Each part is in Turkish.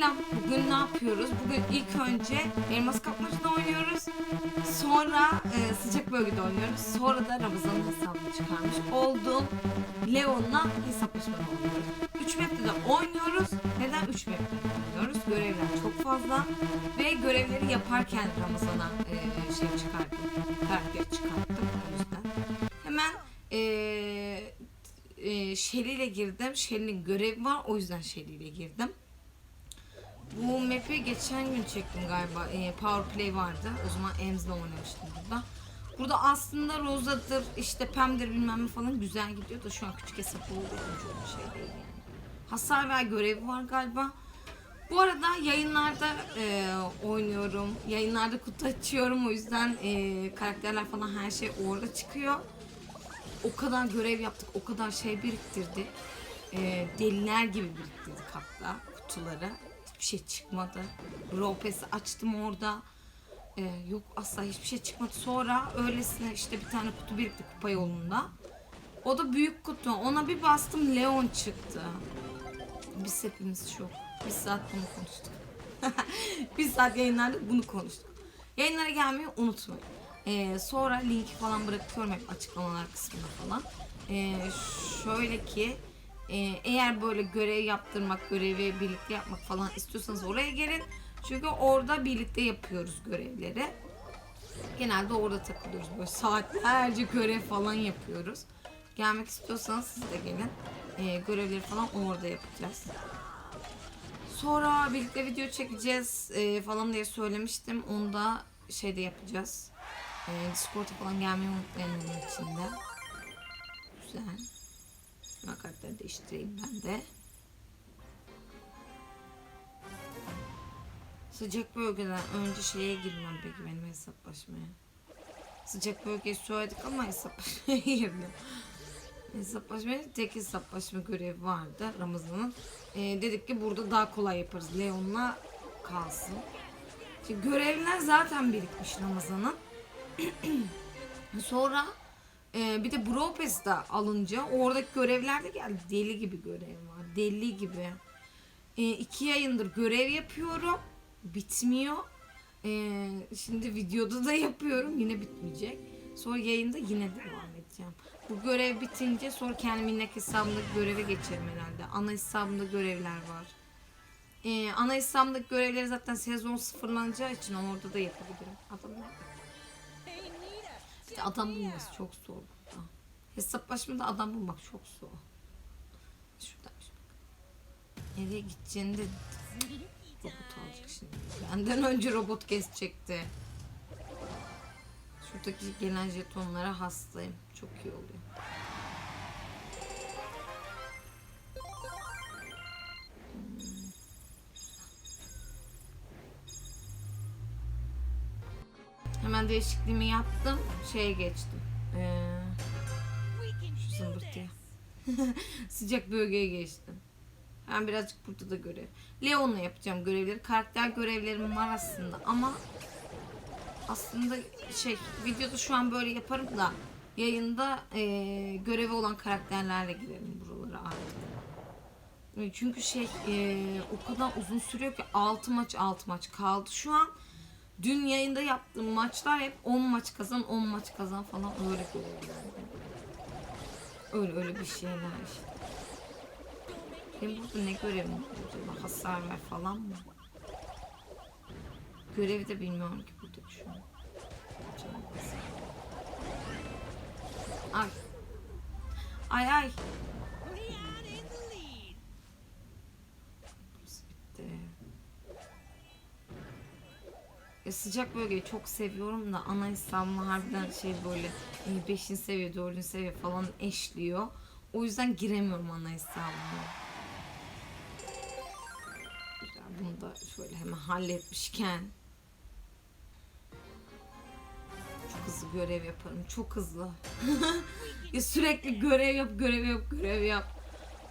Selam. Bugün ne yapıyoruz? Bugün ilk önce elmas kapmacada oynuyoruz. Sonra e, sıcak bölgede oynuyoruz. Sonra da Ramazan'ın hesabını çıkarmış olduğum Leon'la hesaplaşma oynuyoruz. 3 map'te de oynuyoruz. Neden 3 map'te oynuyoruz? Görevler çok fazla. Ve görevleri yaparken Ramazan'a e, şey çıkardım. Karakter çıkarttım. O yüzden. Hemen e, e, Shelly ile girdim. Shelly'nin görevi var. O yüzden Shelly ile girdim. Bu map'i geçen gün çektim galiba. E, Power Play vardı. O zaman Ems'le oynamıştım burada. Burada aslında Rosa'dır, işte Pam'dir bilmem ne falan güzel gidiyor da şu an küçük hesap olduğu için bir şey değil yani. Hasar ver görevi var galiba. Bu arada yayınlarda e, oynuyorum. Yayınlarda kutu açıyorum. O yüzden e, karakterler falan her şey orada çıkıyor. O kadar görev yaptık, o kadar şey biriktirdik. E, deliler gibi biriktirdik hatta kutuları. Hiçbir şey çıkmadı. Ropes'i açtım orada. E, yok asla hiçbir şey çıkmadı. Sonra öylesine işte bir tane kutu birikti kupa yolunda. O da büyük kutu. Ona bir bastım Leon çıktı. Biz hepimiz şok. Bir saat bunu konuştuk. bir saat yayınlarda bunu konuştuk. Yayınlara gelmeyi unutmayın. Ee, sonra linki falan bırakıyorum hep açıklamalar kısmına falan. Ee, şöyle ki e, eğer böyle görev yaptırmak, görevi birlikte yapmak falan istiyorsanız oraya gelin. Çünkü orada birlikte yapıyoruz görevleri. Genelde orada takılıyoruz. Böyle saatlerce görev falan yapıyoruz. Gelmek istiyorsanız siz de gelin. Ee, görevleri falan orada yapacağız. Sonra birlikte video çekeceğiz e, falan diye söylemiştim. Onu da şeyde yapacağız. E, Discord'a falan gelmeyi unutmayın onun içinde. Güzel. Karakteri değiştireyim ben de. Sıcak bölgeden önce şeye girmem peki benim hesaplaşmaya. Sıcak bölgeyi söyledik ama hesaplaşmaya girdim. Hesaplaşmaya tek hesaplaşma görevi vardı Ramazan'ın. Ee, dedik ki burada daha kolay yaparız. Leon'la kalsın. Şimdi görevler zaten birikmiş Ramazan'ın. Sonra e, bir de Bro Pass'te alınca oradaki görevler de geldi. Deli gibi görev var. Deli gibi. E, iki yayındır görev yapıyorum. Bitmiyor. E, şimdi videoda da yapıyorum. Yine bitmeyecek. Sonra yayında yine devam edeceğim. Bu görev bitince sonra kendi minnek hesabımda göreve geçerim herhalde. Ana hesabımda görevler var. Ee, ana hesabımdaki görevleri zaten sezon sıfırlanacağı için orada da yapabilirim. Adam? İşte adam bulması çok zor burada. Hesaplaşmada adam bulmak çok zor. Şuradaymış bak. Nereye gideceğini de robot alacak şimdi. Benden önce robot gezecekti. Şuradaki gelen jetonlara hastayım. Çok iyi oluyor. Hemen değişikliğimi yaptım. Şeye geçtim. Ee, şu zımbırtıya. Sıcak bölgeye geçtim. Ben birazcık burada da görev. Leon'la yapacağım görevleri. Karakter görevlerim var aslında ama aslında şey videoda şu an böyle yaparım da yayında e, görevi olan karakterlerle girelim buralara artık. E, Çünkü şey e, o kadar uzun sürüyor ki 6 maç 6 maç kaldı. Şu an dün yayında yaptığım maçlar hep 10 maç kazan 10 maç kazan falan öyle. Öyle öyle bir şeyler işte. Benim burada ne görevim var acaba? Hasar ver falan mı? Görevi de bilmiyorum ki burada şu an. Ay. Ay ay. Ya sıcak bölgeyi çok seviyorum da ana hesabıma harbiden şey böyle 5. seviye 4. seviye falan eşliyor. O yüzden giremiyorum ana hesabıma. Güzel bunu da şöyle hemen halletmişken çok hızlı görev yaparım. Çok hızlı. ya sürekli görev yap, görev yap, görev yap.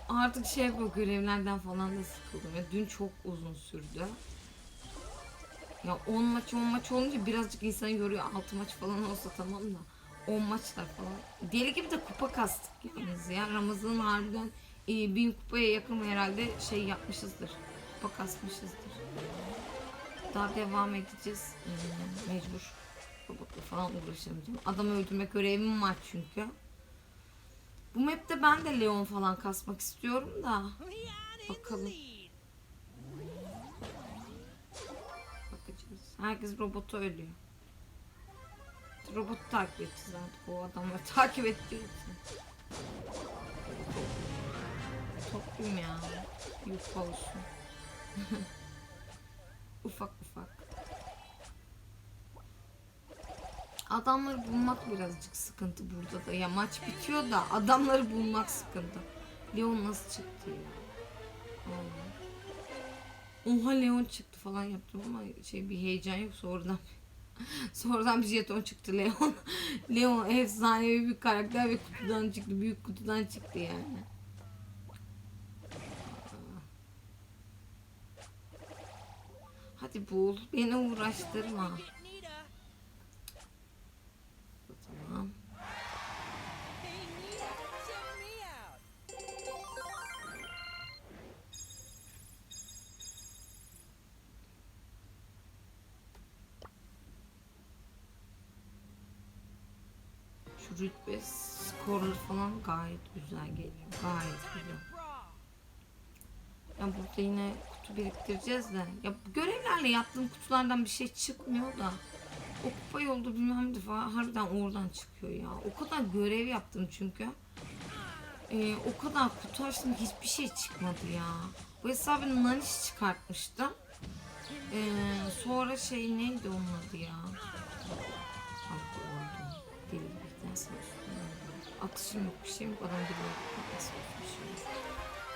Artık şey yapıyor görevlerden falan da sıkıldım. Ya dün çok uzun sürdü. Ya 10 maç 10 maç olunca birazcık insanı yoruyor. 6 maç falan olsa tamam da. 10 maçlar falan. Deli gibi de kupa kastık yalnız ya. Ramazan harbiden e, bin kupaya yakın herhalde şey yapmışızdır. kupa kasmışızdır. Daha devam edeceğiz. Ee, mecbur. Robotla falan uğraşamayacağım. Adam öldürmek görevim var çünkü. Bu map'te ben de Leon falan kasmak istiyorum da. Bakalım. Herkes robotu ölüyor. Robotu takip edeceğiz artık o adamları takip ettiği için. Topluyum ya. Yük olsun. ufak ufak. Adamları bulmak birazcık sıkıntı burada da. Ya maç bitiyor da adamları bulmak sıkıntı. Leon nasıl çıktı ya? Allah. Oha Leon çıktı falan yaptım ama şey bir heyecan yok sonradan. sonradan bir jeton çıktı Leon. Leon efsanevi bir karakter ve kutudan çıktı. Büyük kutudan çıktı yani. Hadi bul. Beni uğraştırma. Şu rütbe skorları falan gayet güzel geliyor. Gayet güzel. Ya burada yine kutu biriktireceğiz de. Ya görevlerle yaptığım kutulardan bir şey çıkmıyor da. O kupa yolda bilmem falan harbiden oradan çıkıyor ya. O kadar görev yaptım çünkü. Ee, o kadar kutu açtım hiçbir şey çıkmadı ya. Bu hesabı naniş çıkartmıştım. Ee, sonra şey neydi onun adı ya? Ay oldu. Deli bir ders Atışım yok bir şeyim yok. Adam gibi yok. bir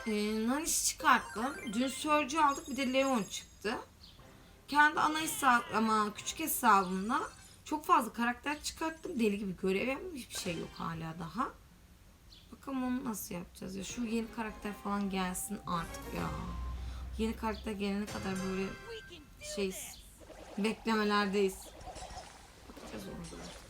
şey. Ee, Naniş çıkarttım. Dün Surge'ü aldık bir de Leon çıktı. Kendi ana hesap ama küçük hesabımda çok fazla karakter çıkarttım. Deli gibi görev yapmam hiçbir şey yok hala daha. Bakalım onu nasıl yapacağız ya. Şu yeni karakter falan gelsin artık ya. Yeni karakter gelene kadar böyle şey beklemelerdeyiz. Bakacağız onu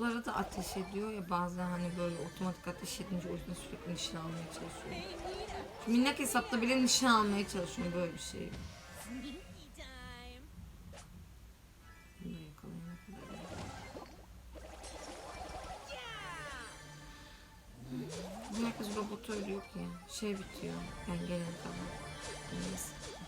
kutulara da ateş ediyor ya bazen hani böyle otomatik ateş edince o yüzden sürekli nişan almaya çalışıyorum. Minnak hesapta bile nişan almaya çalışıyorum böyle bir şey. Herkes robot öyle yok ya. Şey bitiyor. Ben gelene kadar. Neyse.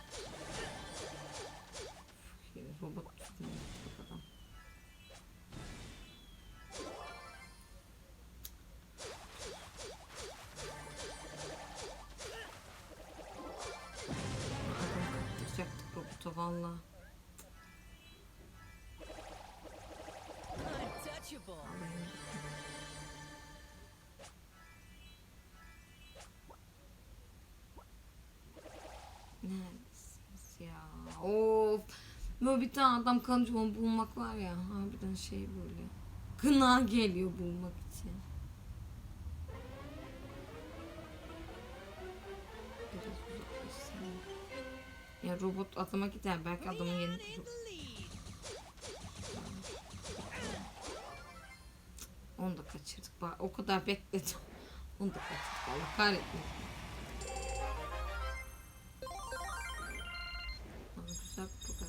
Valla. Neredesiniz ya? Of. Böyle bir tane adam kalınca onu bulmak var ya. Harbiden şey böyle. Gına geliyor bulmak için. Ya robot adama gider. Belki adamın lead. Onu da kaçırdık. O kadar bekledim. Onu da kaçırdık. Allah kahretmesin. Güzel aslında.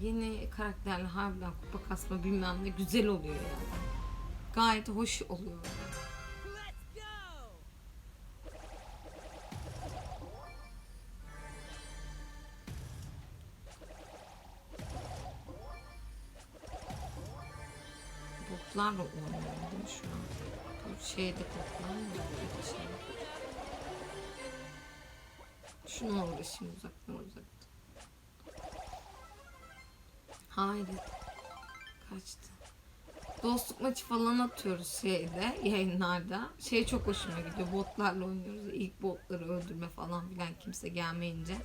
Yeni karakterle harbiden kupa kasma bilmem ne güzel oluyor yani. Gayet hoş oluyor. Botlarla oynuyorum değil mi şu an? Bu şeyde? Böyle şey. Şunu uğraşayım uzaktan uzaktan. Hayır. Kaçtı. Dostluk maçı falan atıyoruz şeyde yayınlarda. Şey çok hoşuma gidiyor. Botlarla oynuyoruz. İlk botları öldürme falan filan kimse gelmeyince.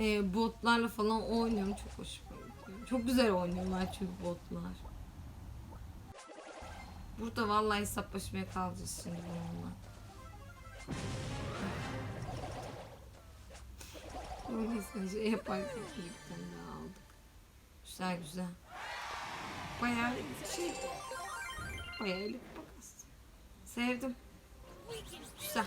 Ee, botlarla falan oynuyorum. Çok hoşuma gidiyor. Çok güzel oynuyorlar çünkü botlar. Burada vallahi hesaplaşmaya kalacağız şimdi bununla. Öyleyse şey yaparken bir tane daha aldık. Güzel güzel. Bayağı şey. Bayağı elif bakas. Sevdim. Güzel.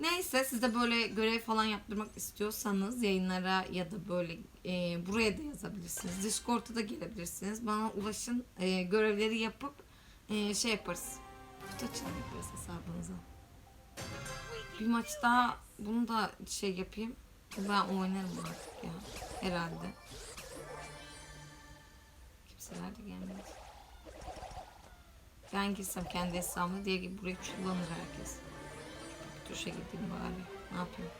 Neyse siz de böyle görev falan yaptırmak istiyorsanız yayınlara ya da böyle e, buraya da yazabilirsiniz. Discord'a da gelebilirsiniz. Bana ulaşın. E, görevleri yapıp e, şey yaparız. Kutu açılım yaparız hesabınıza. Bir maç daha bunu da şey yapayım. Ben oynarım artık ya. Herhalde. Kimseler de gelmez. Ben girsem kendi hesabımda diye gibi burayı çullanır herkes. Duşa gideyim bari. Ne yapayım?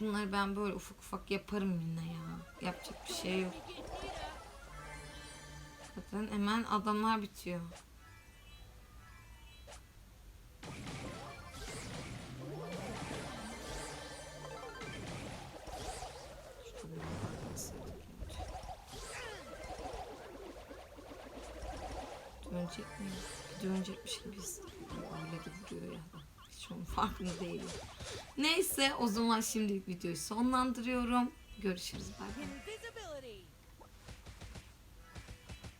Bunları ben böyle ufak ufak yaparım yine ya. Yapacak bir şey yok. Zaten hemen adamlar bitiyor. Dönecek mi? Dönecekmiş gibi hissediyorum. Öyle de vuruyor ya. Hiç onun farkında değilim. Neyse o zaman şimdilik videoyu sonlandırıyorum. Görüşürüz. Bay bay.